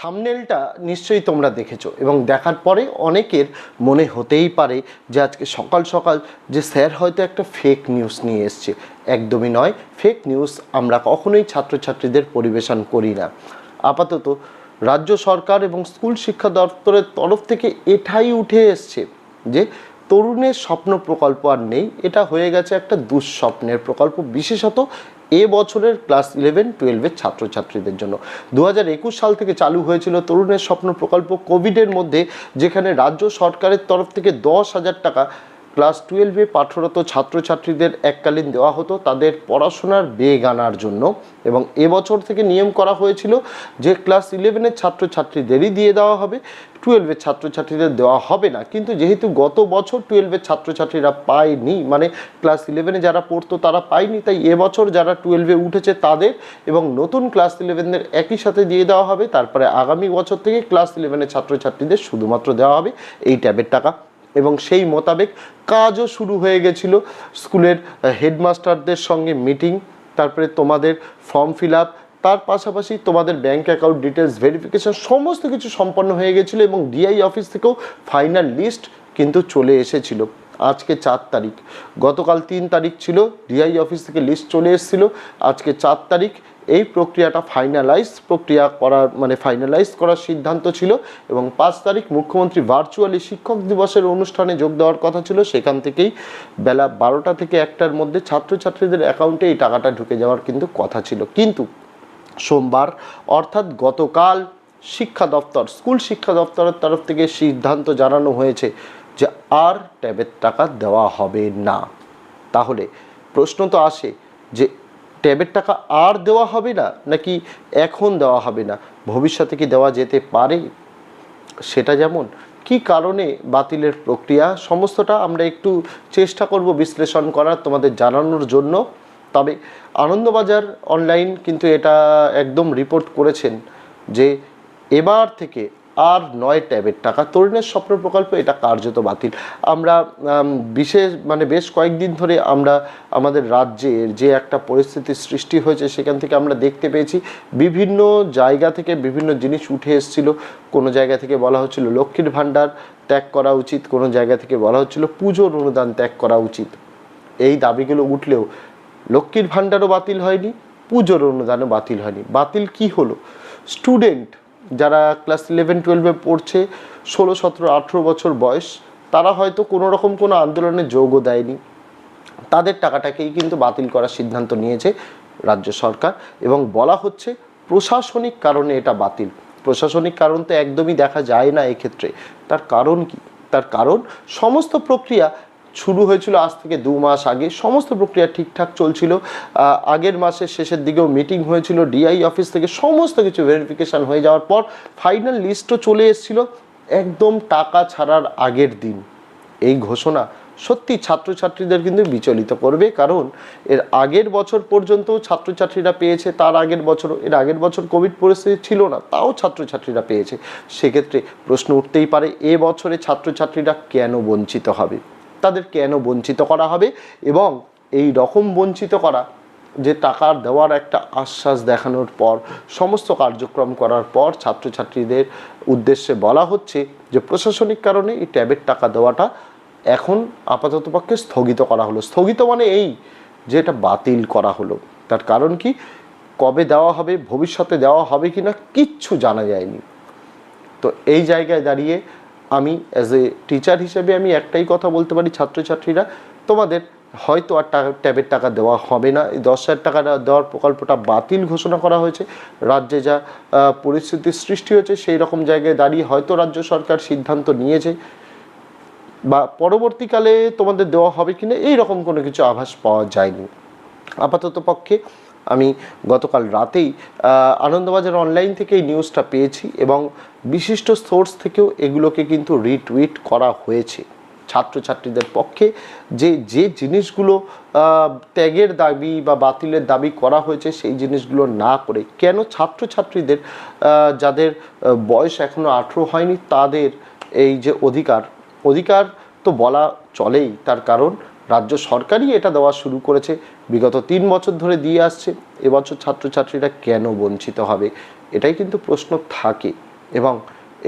থামনেলটা নিশ্চয়ই তোমরা দেখেছ এবং দেখার পরে অনেকের মনে হতেই পারে যে আজকে সকাল সকাল যে স্যার হয়তো একটা ফেক নিউজ নিয়ে এসছে। একদমই নয়। ফেক নিউজ আমরা কখনোই ছাত্রছাত্রীদের পরিবেশন করি না। আপাতত রাজ্য সরকার এবং স্কুল শিক্ষা দপ্তরের তরফ থেকে এটাই উঠে এসছে যে তরুণের স্বপ্ন প্রকল্প আর নেই। এটা হয়ে গেছে একটা দুঃস্বপ্নের প্রকল্প। বিশেষত এ বছরের ক্লাস ইলেভেন টুয়েলভের ছাত্রছাত্রীদের জন্য। দু হাজার একুশ সাল থেকে চালু হয়েছিল তরুণের স্বপ্ন প্রকল্প কোভিডের মধ্যে, যেখানে রাজ্য সরকারের তরফ থেকে দশ হাজার টাকা ক্লাস টুয়েলভে পাঠরত ছাত্রছাত্রীদের এককালীন দেওয়া হতো তাদের পড়াশোনার বেগ আনার জন্য এবং এবছর থেকে নিয়ম করা হয়েছিল যে ক্লাস ইলেভেনের ছাত্রছাত্রীদেরই দিয়ে দেওয়া হবে, টুয়েলভের ছাত্রছাত্রীদের দেওয়া হবে না। কিন্তু যেহেতু গত বছর টুয়েলভের ছাত্রছাত্রীরা পায়নি মানে ক্লাস ইলেভেনে যারা পড়তো তারা পায়নি, তাই এবছর যারা টুয়েলভে উঠেছে তাদের এবং নতুন ক্লাস ইলেভেনদের একই সাথে দিয়ে দেওয়া হবে। তারপরে আগামী বছর থেকে ক্লাস ইলেভেনের ছাত্রছাত্রীদের শুধুমাত্র দেওয়া হবে। এই ট্যাবের টাকা এবং সেই মোতাবেক কাজও শুরু হয়ে গেছিল। স্কুলের হেডমাস্টারদের সঙ্গে মিটিং, তারপরে তোমাদের ফর্ম ফিল আপ, তার পাশাপাশি তোমাদের ব্যাঙ্ক অ্যাকাউন্ট ডিটেলস ভেরিফিকেশন সমস্ত কিছু সম্পন্ন হয়ে গেছিল এবং ডিআই অফিস থেকেও ফাইনাল লিস্ট কিন্তু চলে এসেছিল আজকে চার তারিখ। গতকাল তিন তারিখ ছিল, ডিআই অফিস থেকে লিস্ট চলে এসেছিল। আজকে চার তারিখ এই প্রক্রিয়াটা ফাইনালাইজ প্রক্রিয়া করার মানে ফাইনালাইজ করার সিদ্ধান্ত ছিল এবং পাঁচ তারিখ মুখ্যমন্ত্রী ভার্চুয়ালি শিক্ষক দিবসের অনুষ্ঠানে যোগ দেওয়ার কথা ছিল। সেখান থেকেই বেলা বারোটা থেকে একটার মধ্যে ছাত্রছাত্রীদের অ্যাকাউন্টে এই টাকাটা ঢুকে যাওয়ার কিন্তু কথা ছিল। কিন্তু সোমবার, অর্থাৎ গতকাল শিক্ষা দপ্তর, স্কুল শিক্ষা দপ্তরের তরফ থেকে সিদ্ধান্ত জানানো হয়েছে যে আর ট্যাবের টাকা দেওয়া হবে না। তাহলে প্রশ্ন তো আসে যে ট্যাবের টাকা আর দেওয়া হবে না, নাকি এখন দেওয়া হবে না? ভবিষ্যতে কি দেওয়া যেতে পারে? সেটা যেমন, কি কারণে বাতিলের প্রক্রিয়া? সমস্তটা আমরা একটু চেষ্টা করব বিশ্লেষণ করার তোমাদের জানানোর জন্য। তবে আনন্দবাজার অনলাইন কিন্তু এটা একদম রিপোর্ট করেছেন যে এবার থেকে আর নয় ট্যাবের টাকা। তরুণের স্বপ্ন প্রকল্প, এটা কার্যত বাতিল। আমরা বিশেষ মানে বেশ কয়েকদিন ধরে আমরা আমাদের রাজ্যের যে একটা পরিস্থিতির সৃষ্টি হয়েছে, সেখান থেকে আমরা দেখতে পেয়েছি। বিভিন্ন জায়গা থেকে বিভিন্ন জিনিস উঠে এসেছিল। কোনো জায়গা থেকে বলা হচ্ছিল লক্ষ্মীর ভাণ্ডার ত্যাগ করা উচিত, কোনো জায়গা থেকে বলা হচ্ছিল পুজোর অনুদান ত্যাগ করা উচিত। এই দাবিগুলো উঠলেও লক্ষ্মীর ভাণ্ডারও বাতিল হয়নি, পুজোর অনুদানও বাতিল হয়নি। বাতিল কি হলো? স্টুডেন্ট যারা ক্লাস ইলেভেন টুয়েলভে পড়ছে, ষোলো, সতেরো, আঠেরো বছর বয়স, তারা হয়তো কোনো রকম কোনো আন্দোলনে যোগও দেয়নি। তাদের টাকাটাকেই কিন্তু বাতিল করার সিদ্ধান্ত নিয়েছে রাজ্য সরকার এবং বলা হচ্ছে প্রশাসনিক কারণে এটা বাতিল। প্রশাসনিক কারণ তো একদমই দেখা যায় না এক্ষেত্রে। তার কারণ কি? তার কারণ সমস্ত প্রক্রিয়া শুরু হয়েছিল আজ থেকে দু মাস আগে। সমস্ত প্রক্রিয়া ঠিকঠাক চলছিল। আগের মাসের শেষের দিকেও মিটিং হয়েছিল ডিআই অফিস থেকে। সমস্ত কিছু ভেরিফিকেশন হয়ে যাওয়ার পর ফাইনাল লিস্টও চলে এসেছিল। একদম টাকা ছাড়ার আগের দিন। এই ঘোষণা সত্যি ছাত্রছাত্রীদের কিন্তু বিচলিত করবে। কারণ এর আগের বছর পর্যন্ত ছাত্রছাত্রীরা পেয়েছে, তার আগের বছর এর আগের বছর কোভিড পরিস্থিতি ছিল না, তাও ছাত্রছাত্রীরা পেয়েছে। সেক্ষেত্রে প্রশ্ন উঠতেই পারে, এ বছরে ছাত্রছাত্রীরা কেন বঞ্চিত হবে? তাদের কেন বঞ্চিত করা হবে এবং এই রকম বঞ্চিত করা, যে টাকার দেওয়ার একটা আশ্বাস দেখানোর পর, সমস্ত কার্যক্রম করার পর ছাত্রছাত্রীদের উদ্দেশ্যে বলা হচ্ছে যে প্রশাসনিক কারণে এই ট্যাবের টাকা দেওয়াটা এখন আপাতত পক্ষে স্থগিত করা হলো। স্থগিত মানে এই যে এটা বাতিল করা হলো। তার কারণ কি? কবে দেওয়া হবে, ভবিষ্যতে দেওয়া হবে কি না কিচ্ছু জানা যায়নি। তো এই জায়গায় দাঁড়িয়ে আমি অ্যাজ এ টিচার হিসেবে আমি একটাই কথা বলতে পারি ছাত্রছাত্রীরা, তোমাদের হয়তো আর টাকা ট্যাবের টাকা দেওয়া হবে না। এই দশ হাজার টাকা দেওয়ার প্রকল্পটা বাতিল ঘোষণা করা হয়েছে। রাজ্যে যা পরিস্থিতির সৃষ্টি হয়েছে, সেই রকম জায়গায় দাঁড়িয়ে হয়তো রাজ্য সরকার সিদ্ধান্ত নিয়েছে। বা পরবর্তীকালে তোমাদের দেওয়া হবে কিনা, এই রকম কোনো কিছু আভাস পাওয়া যায়নি। আপাতত পক্ষে আমি গতকাল রাতেই আনন্দবাজার অনলাইন থেকে এই নিউজটা পেয়েছি এবং বিশিষ্ট সোর্স থেকেও এগুলোকে কিন্তু রিটুইট করা হয়েছে। ছাত্রছাত্রীদের পক্ষে যে যে জিনিসগুলো ত্যাগের দাবি বা বাতিলের দাবি করা হয়েছে সেই জিনিসগুলো না করে কেন ছাত্রছাত্রীদের যাদের বয়স এখনও আঠেরো হয়নি তাদের এই যে অধিকার অধিকার তো বলা চলেই তার কারণ রাজ্য সরকারই এটা দেওয়া শুরু করেছে। বিগত তিন বছর ধরে দিয়ে আসছে। এবছর ছাত্রছাত্রীরা কেন বঞ্চিত হবে? এটাই কিন্তু প্রশ্ন থাকে। এবং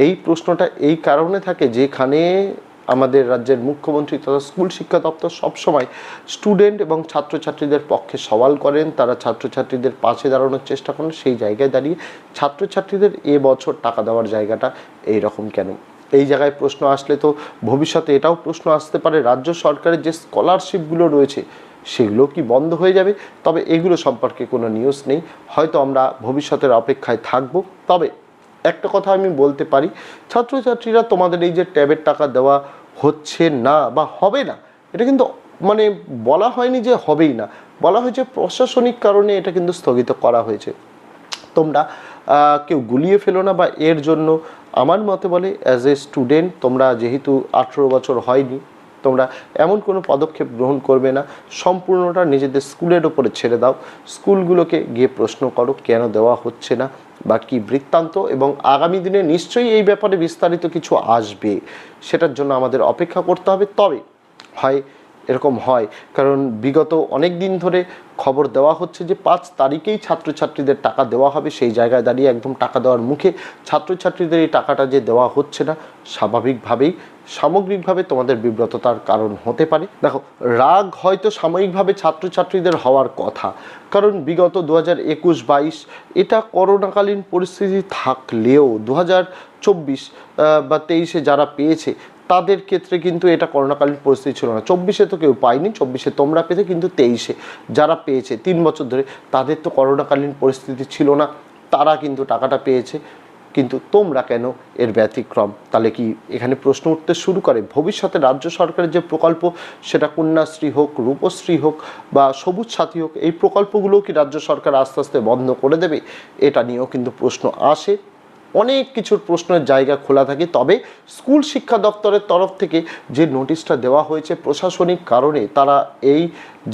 এই প্রশ্নটা এই কারণে থাকে যেখানে আমাদের রাজ্যের মুখ্যমন্ত্রী তথা স্কুল শিক্ষা দপ্তর সবসময় স্টুডেন্ট এবং ছাত্রছাত্রীদের পক্ষে সওয়াল করেন। তারা ছাত্রছাত্রীদের পাশে দাঁড়ানোর চেষ্টা করেন। সেই জায়গায় দাঁড়িয়ে ছাত্রছাত্রীদের এবছর টাকা দেওয়ার জায়গাটা এই রকম কেন? এই জায়গায় প্রশ্ন আসলে তো ভবিষ্যতে এটাও প্রশ্ন আসতে পারে, রাজ্য সরকারের যে স্কলারশিপগুলো রয়েছে সেগুলো কি বন্ধ হয়ে যাবে? তবে এগুলো সম্পর্কে কোনো নিউজ নেই। হয়তো আমরা ভবিষ্যতের অপেক্ষায় থাকব। তবে একটা কথা আমি বলতে পারি, ছাত্রছাত্রীরা তোমাদের এই যে ট্যাবের টাকা দেওয়া হচ্ছে না বা হবে না, এটা কিন্তু মানে বলা হয়নি যে হবেই না। বলা হয়েছে প্রশাসনিক কারণে এটা কিন্তু স্থগিত করা হয়েছে। তোমরা কেউ গুলিয়ে ফেলো না বা এর জন্য আমার মতে বলে অ্যাজ এ স্টুডেন্ট তোমরা যেহেতু আঠেরো বছর হয়নি, তোমরা এমন কোনো পদক্ষেপ গ্রহণ করবে না। সম্পূর্ণটা নিজেদের স্কুলের ওপরে ছেড়ে দাও। স্কুলগুলোকে গিয়ে প্রশ্ন করো, কেন দেওয়া হচ্ছে না বা কী বৃত্তান্ত? এবং আগামী দিনে নিশ্চয়ই এই ব্যাপারে বিস্তারিত কিছু আসবে। সেটার জন্য আমাদের অপেক্ষা করতে হবে। তবে হয় এরকম হয়। কারণ বিগত অনেক দিন ধরে খবর দেওয়া হচ্ছে যে পাঁচ তারিখেই ছাত্রছাত্রীদের টাকা দেওয়া হবে। সেই জায়গায় দাঁড়িয়ে একদম টাকা দেওয়ার মুখে ছাত্রছাত্রীদের এই টাকাটা যে দেওয়া হচ্ছে না, স্বাভাবিকভাবেই, সামগ্রিকভাবে তোমাদের বিব্রততার কারণ হতে পারে। দেখো, রাগ হয়তো সাময়িকভাবে ছাত্রছাত্রীদের হওয়ার কথা। কারণ বিগত দু হাজার একুশ বাইশ এটা করোনাকালীন পরিস্থিতি থাকলেও দু হাজার চব্বিশ বা তেইশে যারা পেয়েছে তাদের ক্ষেত্রে কিন্তু এটা করোনাকালীন পরিস্থিতি ছিল না। চব্বিশে তো কেউ পায়নি, চব্বিশে তোমরা পেতে কিন্তু তেইশে যারা পেয়েছে, তিন বছর ধরে তাদের তো করোনাকালীন পরিস্থিতি ছিল না, তারা কিন্তু টাকাটা পেয়েছে। কিন্তু তোমরা কেন এর ব্যতিক্রম? তাহলে কি এখানে প্রশ্ন উঠতে শুরু করে, ভবিষ্যতে রাজ্য সরকারের যে প্রকল্প, সেটা কন্যাশ্রী হোক, রূপশ্রী হোক বা সবুজ সাথী হোক, এই প্রকল্পগুলো কি রাজ্য সরকার আস্তে আস্তে বন্ধ করে দেবে? এটা নিয়েও কিন্তু প্রশ্ন আসে। অনেক কিছুর প্রশ্নের জায়গা খোলা থাকে। তবে স্কুল শিক্ষা দপ্তরের তরফ থেকে যে নোটিশটা দেওয়া হয়েছে প্রশাসনিক কারণে তারা এই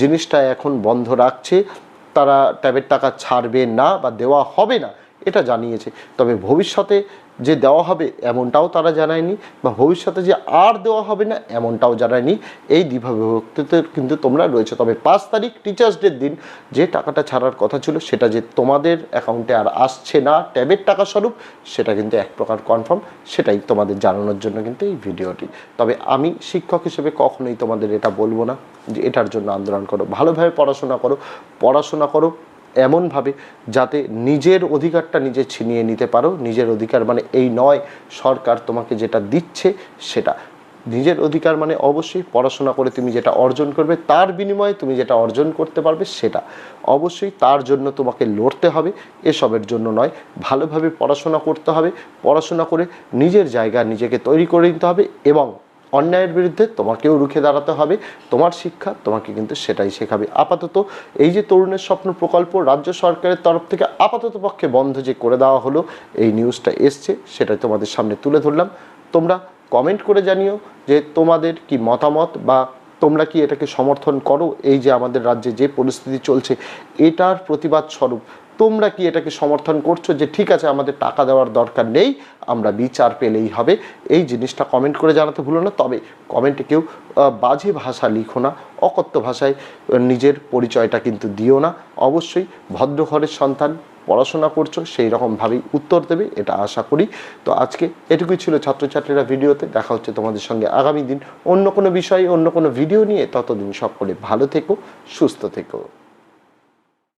জিনিসটা এখন বন্ধ রাখছে। তারা ট্যাবের টাকা ছাড়বে না বা দেওয়া হবে না। এটা জানিয়েছে। তবে ভবিষ্যতে যে দেওয়া হবে এমনটাও তারা জানায়নি বা ভবিষ্যতে যে আর দেওয়া হবে না এমনটাও জানায়নি। এই দ্বিভাবিভক্তিতে কিন্তু তোমরা রয়েছে। তবে পাঁচ তারিখ টিচার্স ডের দিন যে টাকাটা ছাড়ার কথা ছিল সেটা যে তোমাদের অ্যাকাউন্টে আর আসছে না, ট্যাবের টাকা স্বরূপ, সেটা কিন্তু এক প্রকার কনফার্ম সেটাই তোমাদের জানানোর জন্য কিন্তু এই ভিডিওটি। তবে আমি শিক্ষক হিসেবে কখনোই তোমাদের এটা বলব না যে এটার জন্য আন্দোলন করো। ভালোভাবে পড়াশোনা করো পড়াশোনা করো এমনভাবে যাতে নিজের অধিকারটা নিজে ছিনিয়ে নিতে পারো। নিজের অধিকার মানে এই নয়, সরকার তোমাকে যেটা দিচ্ছে সেটা। নিজের অধিকার মানে অবশ্যই পড়াশোনা করে তুমি যেটা অর্জন করবে, তার বিনিময়ে তুমি যেটা অর্জন করতে পারবে সেটা। অবশ্যই তার জন্য তোমাকে লড়তে হবে, এসবের জন্য নয়। ভালোভাবে পড়াশোনা করতে হবে, পড়াশোনা করে নিজের জায়গা নিজেকে তৈরি করে নিতে হবে এবং অন্যায়ের বিরুদ্ধে তোমাকেও রুখে দাঁড়াতে হবে, তোমার শিক্ষা তোমাকে কিন্তু সেটাই শেখাবে। আপাতত এই যে তরুণের স্বপ্ন প্রকল্প রাজ্য সরকারের তরফ থেকে আপাতত পক্ষে বন্ধ যে করে দেওয়া হলো, এই নিউজটা এসছে, সেটাই তোমাদের সামনে তুলে ধরলাম। তোমরা কমেন্ট করে জানিও যে তোমাদের কি মতামত বা তোমরা কি এটাকে সমর্থন করো, এই যে আমাদের রাজ্যে যে পরিস্থিতি চলছে, এটার প্রতিবাদ স্বরূপ তোমরা কি এটাকে সমর্থন করছ যে ঠিক আছে, আমাদের টাকা দেওয়ার দরকার নেই, আমরা বিচার পেলেই হবে। এই জিনিসটা কমেন্ট করে জানাতে ভুলো না। তবে কমেন্টে কেউ বাজে ভাষা লিখো না, অকথ্য ভাষায় নিজের পরিচয়টা কিন্তু দিও না। অবশ্যই ভদ্র ঘরের সন্তান পড়াশোনা করছ, সেই রকমভাবেই উত্তর দেবে, এটা আশা করি। তো আজকে এটুকুই ছিল ছাত্রছাত্রীরা ভিডিওতে। দেখা হচ্ছে তোমাদের সঙ্গে আগামী দিন অন্য কোনো বিষয়ে, অন্য কোনো ভিডিও নিয়ে। ততদিন সকলে ভালো থেকো, সুস্থ থেকো।